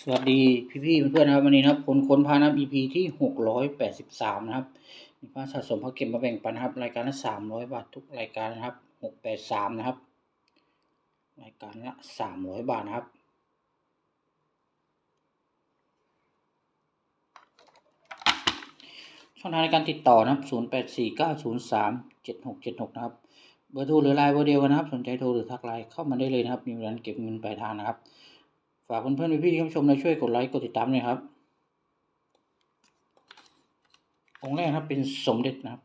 สวัสดีพี่ๆเพื่อนๆนะครับวันนี้นะครับคนค้นพานับ EP ที่หกร้อยแปดสิบสามนะครับมีผ้าสะสมพระเก็บมาแบ่งปันนะครับ รายการละสามร้อยบาททุกรายการนะครับหกแปดสามนะครับ รายการละสามร้อยบาทนะครับช่องทางในการติดต่อนะครับศูนย์แปดสี่เก้าศูนย์สามเจ็ดหกเจ็ดหกนะครับเบอร์โทรหรือไลน์เบอร์เดียวกันนะครับ สนใจโทรหรือทักไลน์เข้ามาได้เลยนะครับ มีเวลาเก็บเงินปลายทางนะครับ ฝากเพื่อนๆพี่ๆที่เข้าชมนะช่วยกดไลค์กดติดตามหน่อยครับ องค์แรกครับเป็นสมเด็จนะครับ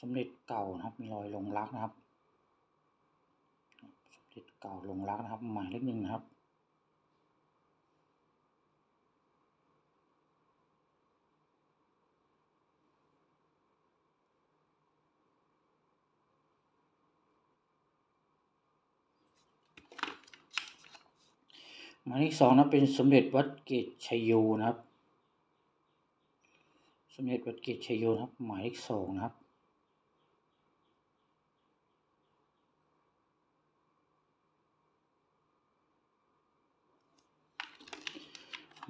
สมเด็จเก่านะครับ มีรอยลงรักนะครับ สมเด็จเก่าลงรักนะครับ หมายเลขหนึ่งนะครับ หมายเลขสองนะเป็นสมเด็จวัดเกตชัยโยนะครับ สมเด็จวัดเกตชัยโยนะครับ หมายเลขสองนะครับ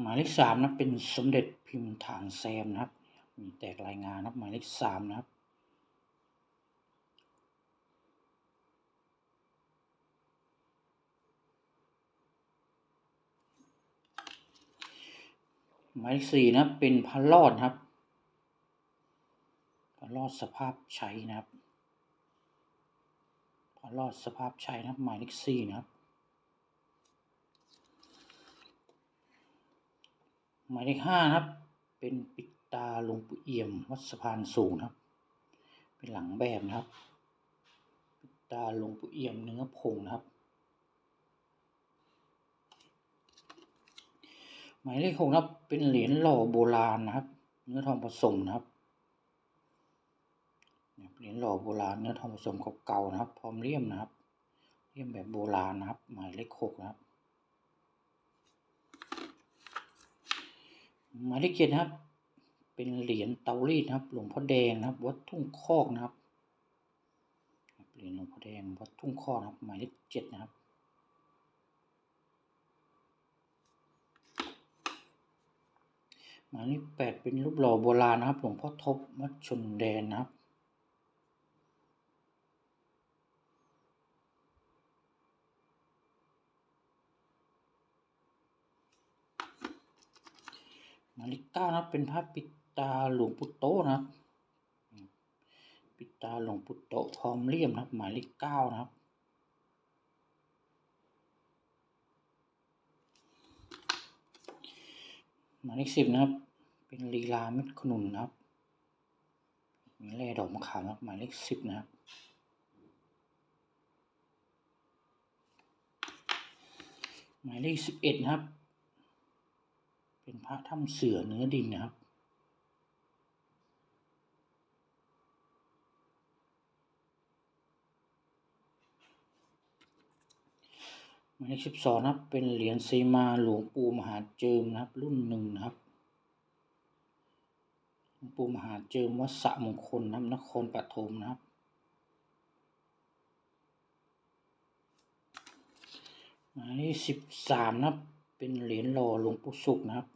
หมายเลขสามนะเป็นสมเด็จพิมพ์ฐานแซมนะครับ มีแตกรายงานนะครับหมายเลขสามนะครับ หมายเลขสี่นะเป็นพระรอดครับพระรอดสภาพใช้นะครับพระรอดสภาพใช้นะครับหมายเลขสี่นะครับหมายเลขห้านะครับ เป็นปิดตาลงปู่เอี่ยมวัดสะพานสูงนะครับ เป็นหลังแบบนะครับ ปิดตาลงปู่เอี่ยมเนื้อผงนะครับ หมายเลขหกนะครับ เป็นเหรียญหล่อโบราณนะครับ เนื้อทองผสมนะครับเหรียญหล่อโบราณเนื้อทองผสมเก่าๆนะครับ พร้อมเลี่ยมนะครับเลี่ยมแบบโบราณนะครับ หมายเลขหกนะครับ หมายเลขเจ็ดนะครับ เป็นเหรียญเตารีดนะครับ หลวงพ่อแดงนะครับ วัดทุ่งคอกนะครับ เหรียญหลวงพ่อแดงวัดทุ่งคอกนะครับ หมายเลขเจ็ดนะครับ หมายเลขแปดเป็นรูปหล่อโบราณนะครับหลวงพ่อทบวัดชนแดนนะครับหมายเลขเก้านะเป็นภาพปิดตาหลวงปู่โตนะครับ ปิดตาหลวงปู่โตพร้อมเลี่ยมนะครับ หมายเลขเก้านะครับ หมายเลขสิบนะครับ เป็นลีลาเม็ดขนุนนะครับมีแร่ดอกมะขามนะครับหมายเลขสิบนะครับหมายเลขสิบเอ็ดนะครับ เป็นพระถ้ำเสือเนื้อดินนะครับ หมายเลขสิบสองนะครับ เป็นเหรียญซีมาหลวงปู่มหาเจิมนะครับ รุ่นหนึ่งนะครับหลวงปู่มหาเจิมวัดสะมงคลนะครับนครปฐมนะครับ หมายเลขสิบสามนะครับ เป็นเหรียญหล่อหลวงปู่สุขนะครับ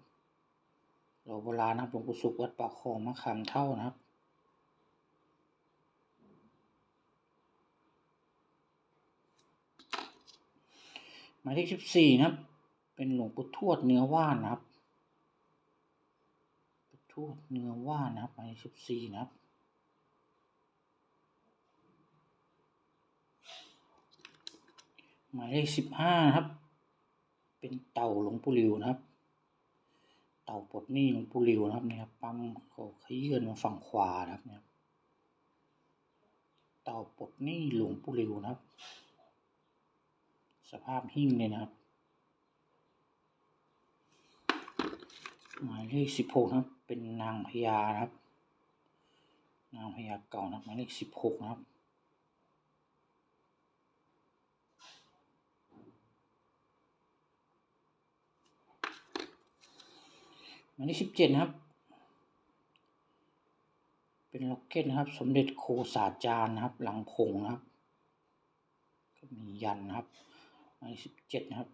หล่อโบราณนะครับหลวงปู่สุขวัดปากคลองมะขามเท่านะครับ หมายเลขสิบสี่นะครับ เป็นหลวงปู่ทวดเนื้อว่านนะครับปู่ทวดเนื้อว่านนะครับหมายเลขสิบสี่นะครับหมายเลขสิบห้านะครับ เป็นเต่าหลวงปู่หลิวนะครับ เต่าปลดหนี้หลวงปู่หลิวนะครับนี่ครับปั๊มเขาขยื่นมาฝั่งขวานะครับเนี่ยครับเต่าปลดหนี้หลวงปู่หลิวนะครับ สภาพหิ้งเลยนะครับ หมายเลขสิบหกนะครับ เป็นนางพญานะครับ นางพญาเก่านะหมายเลขสิบหกนะครับหมายเลขสิบเจ็ดนะครับ เป็นล็อกเก็ตนะครับ สมเด็จโคสาจารย์นะครับ หลังผงนะครับ ก็มียันนะครับ มายเลขสิบเจ็ดนะครับ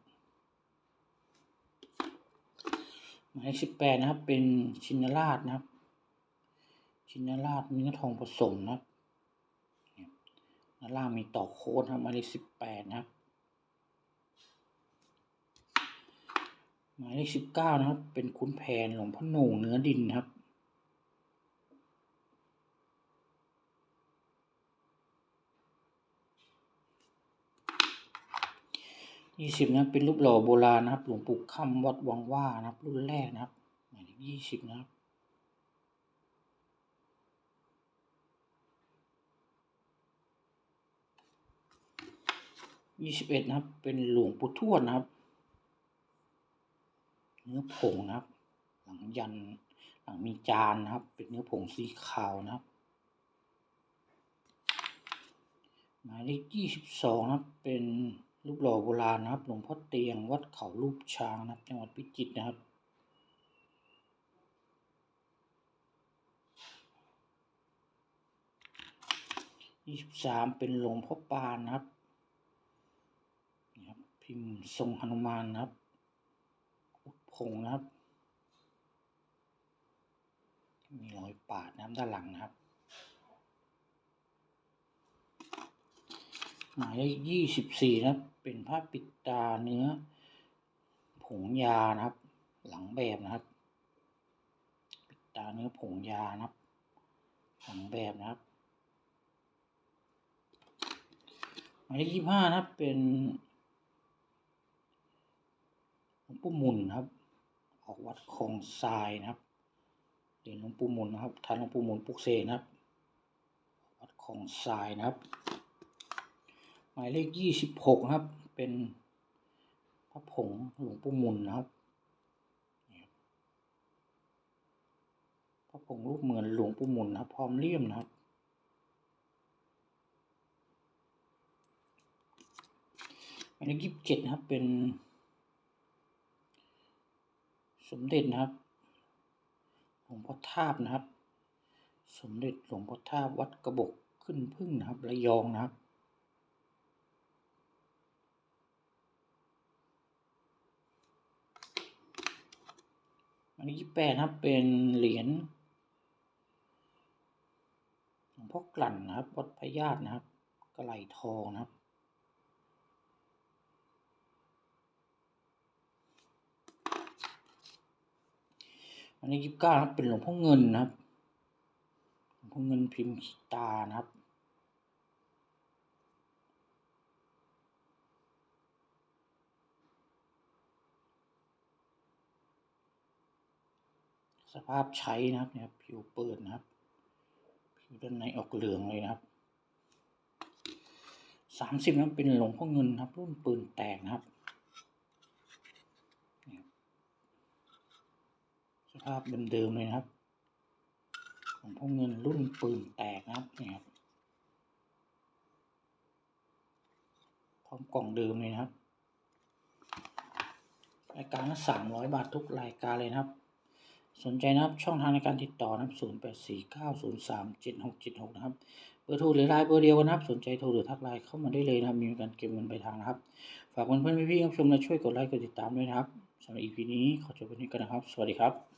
หมายเลขสิบแปดนะครับ เป็นชินราชนะครับ ชินราชเนื้อทองผสมนะครับด้านล่างมีต่อโค้ดนะครับหมายเลขสิบแปดนะครับ หมายเลขสิบเก้านะครับ เป็นขุนแผนหลวงพ่อหน่งเนื้อดินครับ ยี่สิบนะเป็นรูปหล่อโบราณนะครับ หลวงปู่คำวัดวังว่านะครับ รุ่นแรกนะครับหมายเลขยี่สิบนะครับยี่สิบเอ็ดนะครับ เป็นหลวงปู่ทวดนะครับ เนื้อผงนะครับ หลังยันหลังมีจานนะครับ เป็นเนื้อผงสีขาวนะครับหมายเลขยี่สิบสองนะครับเป็น รูปหล่อโบราณนะครับ หลวงพ่อเตียงวัดเขารูปช้างนะครับ จังหวัดพิจิตรนะครับ ยี่สิบสามเป็นหลวงพ่อปานนะครับนี่ครับ พิมพ์ทรงหนุมานนะครับ อุดผงนะครับ มีรอยปาดน้ำด้านหลังนะครับ หมายเลขยี่สิบสี่นะเป็นผ้าปิดตาเนื้อ ผงยานะครับ หลังแบบนะครับ ปิดตาเนื้อผงยานะครับ หลังแบบนะครับหมายเลขยี่ห้านะเป็นหลวงปู่มุนนะครับ ออกวัดคลองทรายนะครับเหรียญหลวงปู่มุนนะครับทันหลวงปู่มุนปุกเสกนะครับ วัดคลองทรายนะครับ หมายเลขยี่สิบหกนะครับ เป็นพระผงหลวงปู่มุนนะครับพระผงรูปเหมือนหลวงปู่มุนนะครับ พร้อมเลี่ยมนะครับหมายเลขยี่สิบเจ็ดนะครับเป็น สมเด็จนะครับหลวงพ่อทาบนะครับ สมเด็จหลวงพ่อทาบวัดกระบอกขึ้นพึ่งนะครับระยองนะครับ อันนี้ยี่แปดนะครับเป็นเหรียญหลวงพ่อกลั่นนะครับวัดพญาตนะครับกระไหลทองนะครับอันนี้ยี่สิบเก้านะครับเป็นหลวงพ่อเงินนะครับหลวงพ่อเงินพิมพ์ตานะครับ สภาพใช้นะครับเนี่ยผิวเปิดนะครับ ผิวด้านในออกเหลืองเลยนะครับสามสิบนั้นเป็นหลงพ่อเงินครับ รุ่นปืนแตกนะครับ สภาพเดิมๆเลยนะครับหลวงพ่อเงินรุ่นปืนแตกนะครับเนี่ยครับพร้อมกล่องเดิมเลยนะครับ รายการละสามร้อยบาททุกรายการเลยนะครับ สนใจนะครับช่องทางในการติดต่อนะครับศูนย์แปดสี่เก้าศูนย์สามเจ็ดหกเจ็ดหกนะครับเบอร์โทรหรือไลน์เบอร์เดียวกันนะครับ สนใจโทรหรือทักไลน์เข้ามาได้เลยนะครับ มีการเก็บเงินปลายทางนะครับ ฝากเพื่อนๆพี่ๆรับชมและช่วยกดไลค์กดติดตามด้วยนะครับสำหรับอีพีนี้ขอจบไปนี้กันนะครับ สวัสดีครับ